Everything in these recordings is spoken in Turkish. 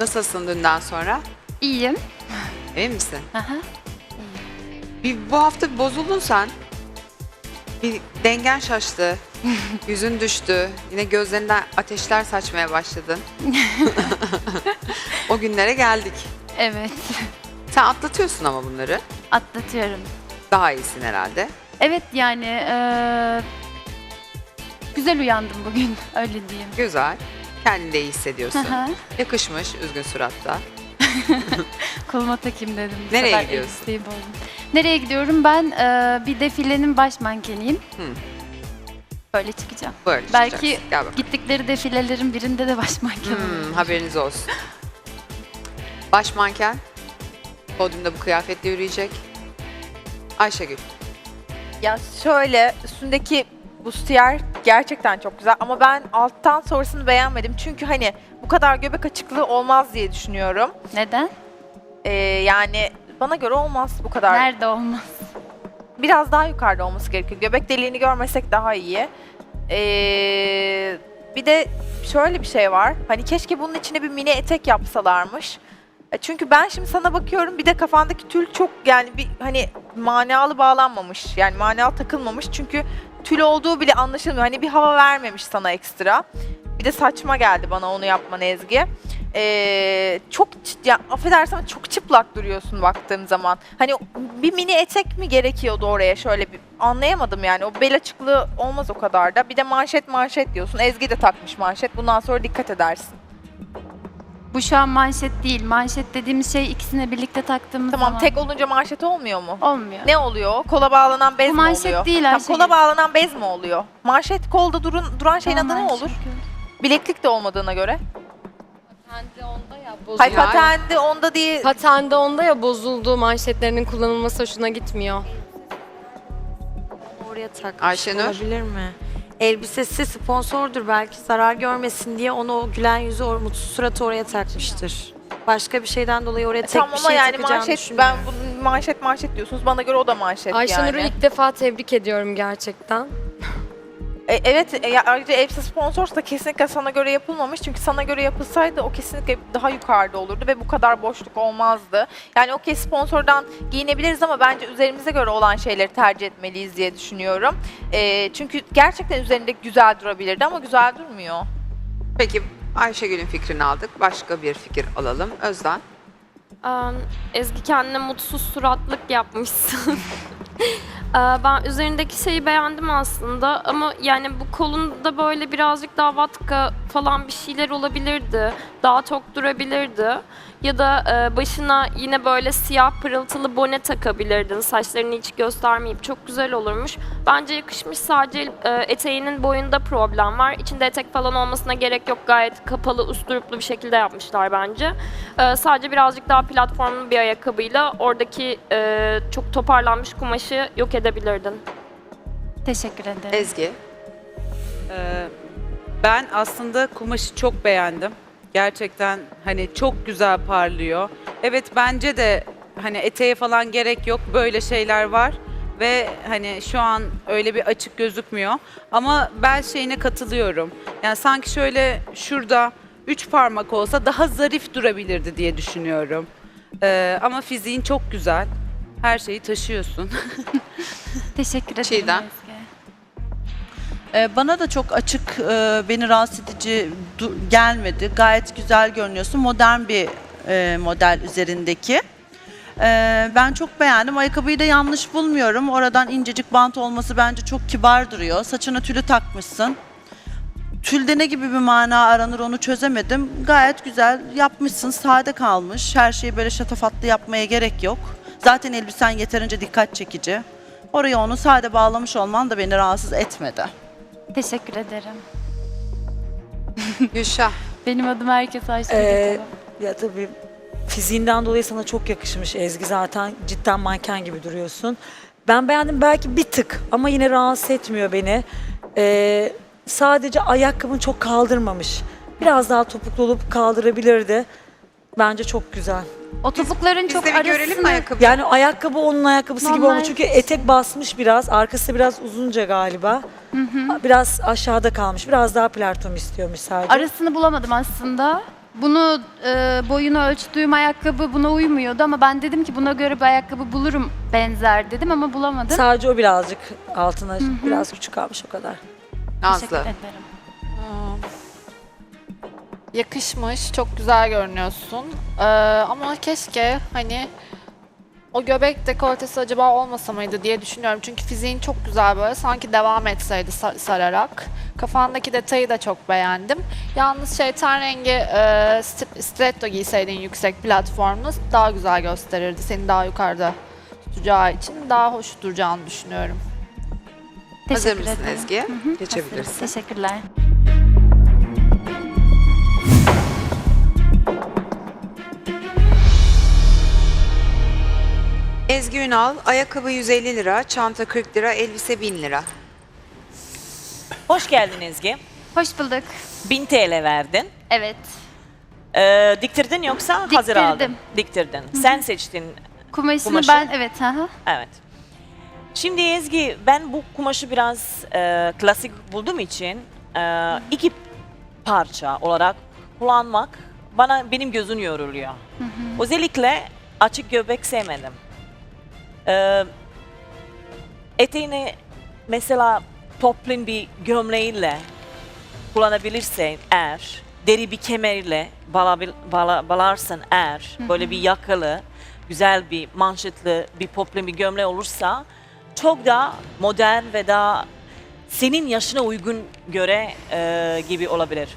Nasılsın dünden sonra? İyiyim. Emin misin? Aha. Bir, bu hafta bozuldun sen. Bir dengen şaştı. Yüzün düştü. Yine gözlerinden ateşler saçmaya başladın. o günlere geldik. Evet. Sen atlatıyorsun ama bunları. Atlatıyorum. Daha iyisin herhalde. Evet yani eee, güzel uyandım bugün öyle diyeyim. Güzel. Kendini iyi hissediyorsun. Aha. Yakışmış üzgün suratta. Koluma takayım dedim. bu Nereye sefer gidiyorsun? elbiseyi bozdum. Nereye gidiyorum? Ben eee, bir defilenin baş mankeniyim. Hı. Böyle çıkacağım. Böyle Belki çıkacaksın. Gel bakalım. gittikleri defilelerin birinde de baş manken Hmm, olurum. haberiniz olsun. Baş manken. Podyumda bu kıyafetle yürüyecek. Ayşegül. Ya şöyle üstündeki bustiyer gerçekten çok güzel ama ben alttan sonrasını beğenmedim. Çünkü hani bu kadar göbek açıklığı olmaz diye düşünüyorum. Neden? Ee, yani bana göre olmaz bu kadar. Nerede olmaz? Biraz daha yukarıda olması gerekiyor. Göbek deliğini görmesek daha iyi. Ee, bir de şöyle bir şey var. Hani keşke bunun içine bir mini etek yapsalarmış. E, Çünkü ben şimdi sana bakıyorum bir de kafandaki tül çok yani bir hani manalı bağlanmamış. Yani manalı takılmamış. Çünkü tül olduğu bile anlaşılmıyor. Hani bir hava vermemiş sana ekstra. Bir de saçma geldi bana onu yapman Ezgi. Ee, çok ya affedersin ama çok çıplak duruyorsun baktığım zaman. Hani bir mini etek mi gerekiyordu oraya şöyle bir anlayamadım yani. O bel açıklığı olmaz o kadar da. Bir de manşet manşet diyorsun. Ezgi de takmış manşet. Bundan sonra dikkat edersin. Bu şu an manşet değil. Manşet dediğimiz şey ikisini birlikte taktığımız Tamam zaman. tek olunca manşet olmuyor mu? olmuyor. Ne oluyor? Kola bağlanan bez Bu mi manşet oluyor? değil Tamam, Ayşegül. kola bağlanan bez mi oluyor? Manşet kolda durun, duran şeyin Tamam, adı ne manşet olur? çünkü. Bileklik de olmadığına göre. Patende onda ya Hayır bozuldu. patende onda değil. Patende onda ya bozuldu manşetlerinin kullanılması hoşuna gitmiyor. Oraya takmış Ayşenur? olabilir mi? Elbisesi sponsordur belki zarar görmesin diye onu o gülen yüzü o mutsuz suratı oraya takmıştır. Başka bir şeyden dolayı oraya tek tamam bir ama şey yani takacağını manşet ben düşünmüyorum. bu manşet manşet diyorsunuz. Bana göre o da manşet Ayşenur'u yani. ilk defa tebrik ediyorum gerçekten. E, evet e, ya, ayrıca elbise sponsorsa kesinlikle sana göre yapılmamış. Çünkü sana göre yapılsaydı o kesinlikle daha yukarıda olurdu ve bu kadar boşluk olmazdı. Yani okey sponsordan giyinebiliriz ama bence üzerimize göre olan şeyleri tercih etmeliyiz diye düşünüyorum. E, çünkü gerçekten üzerinde güzel durabilirdi ama güzel durmuyor. Peki Ayşegül'ün fikrini aldık. Başka bir fikir alalım. Özden. Aa, Ezgi kendine mutsuz suratlık yapmışsın. Aa, ben üzerindeki şeyi beğendim aslında ama yani bu kolunda böyle birazcık daha vatka falan bir şeyler olabilirdi. Daha tok durabilirdi. Ya da e, başına yine böyle siyah pırıltılı bone takabilirdin. Saçlarını hiç göstermeyip çok güzel olurmuş. Bence yakışmış sadece e, eteğinin boyunda problem var. İçinde etek falan olmasına gerek yok. Gayet kapalı, usturuplu bir şekilde yapmışlar bence. Ee, sadece birazcık daha platformlu bir ayakkabıyla oradaki e, çok toparlanmış kumaşı yok edebilirdin. Teşekkür ederim. Ezgi. Ee, Ben aslında kumaşı çok beğendim. Gerçekten hani çok güzel parlıyor. Evet bence de hani eteğe falan gerek yok. Böyle şeyler var ve hani şu an öyle bir açık gözükmüyor. Ama bel şeyine katılıyorum. Yani sanki şöyle şurada üç parmak olsa daha zarif durabilirdi diye düşünüyorum. Ee, ama fiziğin çok güzel. Her şeyi taşıyorsun. Teşekkür ederim. Çiğdem. Ee, Bana da çok açık, e, beni rahatsız edici gelmedi. Gayet güzel görünüyorsun. Modern bir e, model üzerindeki. Ee, Ben çok beğendim. Ayakkabıyı da yanlış bulmuyorum. Oradan incecik bant olması bence çok kibar duruyor. Saçına tülü takmışsın. Tülde ne gibi bir mana aranır onu çözemedim. Gayet güzel yapmışsın. Sade kalmış. Her şeyi böyle şatafatlı yapmaya gerek yok. Zaten elbisen yeterince dikkat çekici. Oraya onu sade bağlamış olman da beni rahatsız etmedi. Teşekkür ederim. Gülşah. Benim adım herkes Ayşegül. Ee, ya tabii fiziğinden dolayı sana çok yakışmış Ezgi zaten cidden manken gibi duruyorsun. Ben beğendim belki bir tık ama yine rahatsız etmiyor beni. Ee, sadece ayakkabın çok kaldırmamış. Biraz daha topuklu olup kaldırabilirdi. Bence çok güzel. O topukların Biz çok de bir arasını... görelim mi ayakkabı? Yani ayakkabı onun ayakkabısı gibi Normal. olmuş çünkü etek basmış biraz. Arkası biraz uzunca galiba. Biraz aşağıda kalmış. Biraz daha platon istiyormuş sadece. Arasını bulamadım aslında. Bunu e, boyunu ölçtüğüm ayakkabı buna uymuyordu ama ben dedim ki buna göre bir ayakkabı bulurum benzer dedim ama bulamadım. Sadece o birazcık altına biraz küçük kalmış o kadar. Nazlı. Teşekkür ederim. Yakışmış, çok güzel görünüyorsun. Ee, ama keşke hani o göbek dekoltesi acaba olmasa mıydı diye düşünüyorum. Çünkü fiziğin çok güzel böyle sanki devam etseydi sa- sararak. Kafandaki detayı da çok beğendim. Yalnız şey ten rengi e, st- stiletto giyseydin yüksek platformlu daha güzel gösterirdi. Seni daha yukarıda tutacağı için daha hoş duracağını düşünüyorum. Hazır Teşekkür mısın ederim. Ezgi? Hı hı, Geçebilirsin. hazırım. Teşekkürler. Ezgi Ünal, ayakkabı 150 lira, çanta 40 lira, elbise 1000 lira. Hoş geldin Ezgi. Hoş bulduk. 1000 TL verdin. Evet. Ee, diktirdin yoksa hazır Diktirdim. aldın? Diktirdin. Sen seçtin. Kumaşını Kumaşı? ben evet ha ha. Evet. Şimdi Ezgi ben bu kumaşı biraz e, klasik bulduğum için e, iki parça olarak kullanmak bana benim gözüm yoruluyor. Özellikle açık göbek sevmedim. Ee, eteğini mesela toplin bir gömleğiyle kullanabilirsen eğer, deri bir kemerle bağlabil, bağla, bağlarsın eğer, böyle bir yakalı, güzel bir manşetli bir poplin bir gömleği olursa çok daha modern ve daha senin yaşına uygun göre e, gibi olabilir.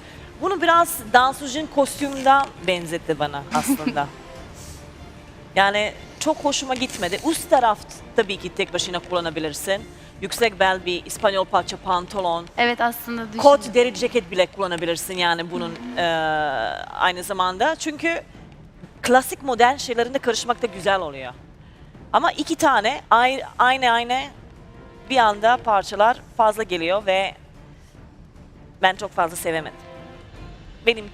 Bunu biraz dansöcün kostümünden benzetti bana aslında. yani çok hoşuma gitmedi. Üst taraf tabii ki tek başına kullanabilirsin. Yüksek bel bir İspanyol parça pantolon, Evet aslında düşündüm. kot deri ceket bile kullanabilirsin yani bunun e, aynı zamanda. Çünkü klasik modern şeylerinde karışmak da güzel oluyor. Ama iki tane ay- aynı aynı bir anda parçalar fazla geliyor ve ben çok fazla sevemedim. Benim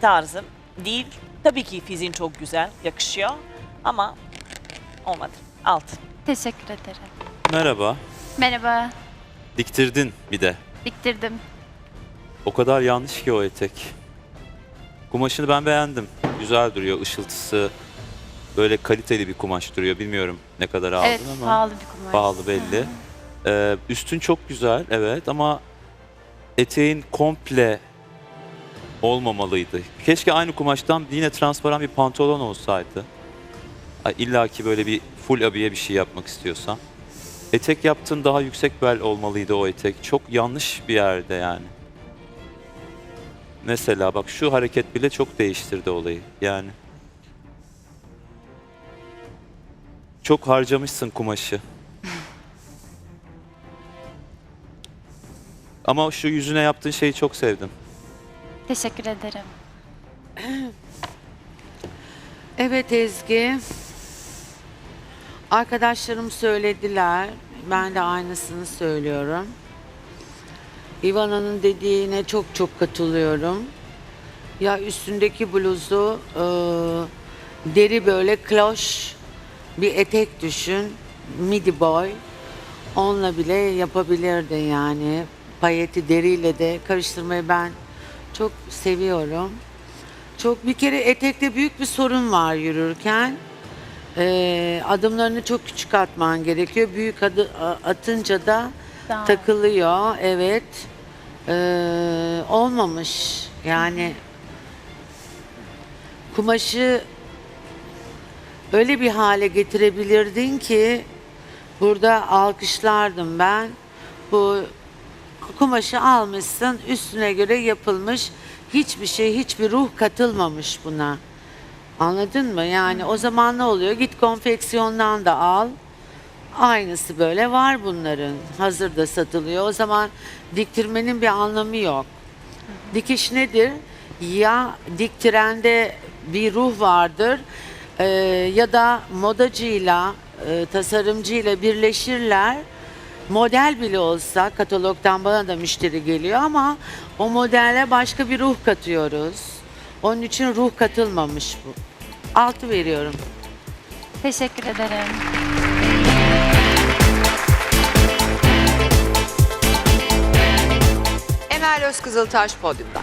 tarzım değil. Tabii ki fiziğin çok güzel, yakışıyor ama olmadı. Alt. Teşekkür ederim. Merhaba. Merhaba. Diktirdin bir de. Diktirdim. O kadar yanlış ki o etek. Kumaşını ben beğendim. Güzel duruyor, ışıltısı. Böyle kaliteli bir kumaş duruyor. Bilmiyorum ne kadar aldın evet ama. pahalı bir kumaş. Pahalı belli. Ee, üstün çok güzel, evet ama eteğin komple olmamalıydı. Keşke aynı kumaştan yine transparan bir pantolon olsaydı. İlla ki böyle bir full abiye bir şey yapmak istiyorsan. Etek yaptığın daha yüksek bel olmalıydı o etek. Çok yanlış bir yerde yani. Mesela bak şu hareket bile çok değiştirdi olayı. Yani. Çok harcamışsın kumaşı. Ama şu yüzüne yaptığın şeyi çok sevdim. Teşekkür ederim. Evet Ezgi. Arkadaşlarım söylediler. Ben de aynısını söylüyorum. Ivana'nın dediğine çok çok katılıyorum. Ya üstündeki bluzu e, deri böyle kloş bir etek düşün. Midi boy. Onunla bile yapabilirdi yani. Payeti deriyle de karıştırmayı ben çok seviyorum. Çok bir kere etekte büyük bir sorun var yürürken. Ee, adımlarını çok küçük atman gerekiyor. Büyük adı a- atınca da ol. takılıyor. Evet. Ee, olmamış. Yani kumaşı öyle bir hale getirebilirdin ki burada alkışlardım ben. Bu kumaşı almışsın, üstüne göre yapılmış. Hiçbir şey, hiçbir ruh katılmamış buna. Anladın mı? Yani o zaman ne oluyor? Git konfeksiyondan da al. Aynısı böyle var bunların. Hazırda satılıyor. O zaman diktirmenin bir anlamı yok. Dikiş nedir? Ya diktirende bir ruh vardır e, ya da modacıyla, e, tasarımcıyla birleşirler. Model bile olsa katalogdan bana da müşteri geliyor ama o modele başka bir ruh katıyoruz. Onun için ruh katılmamış bu. Altı veriyorum. Teşekkür ederim. Emel Özkızıltaş podyumda.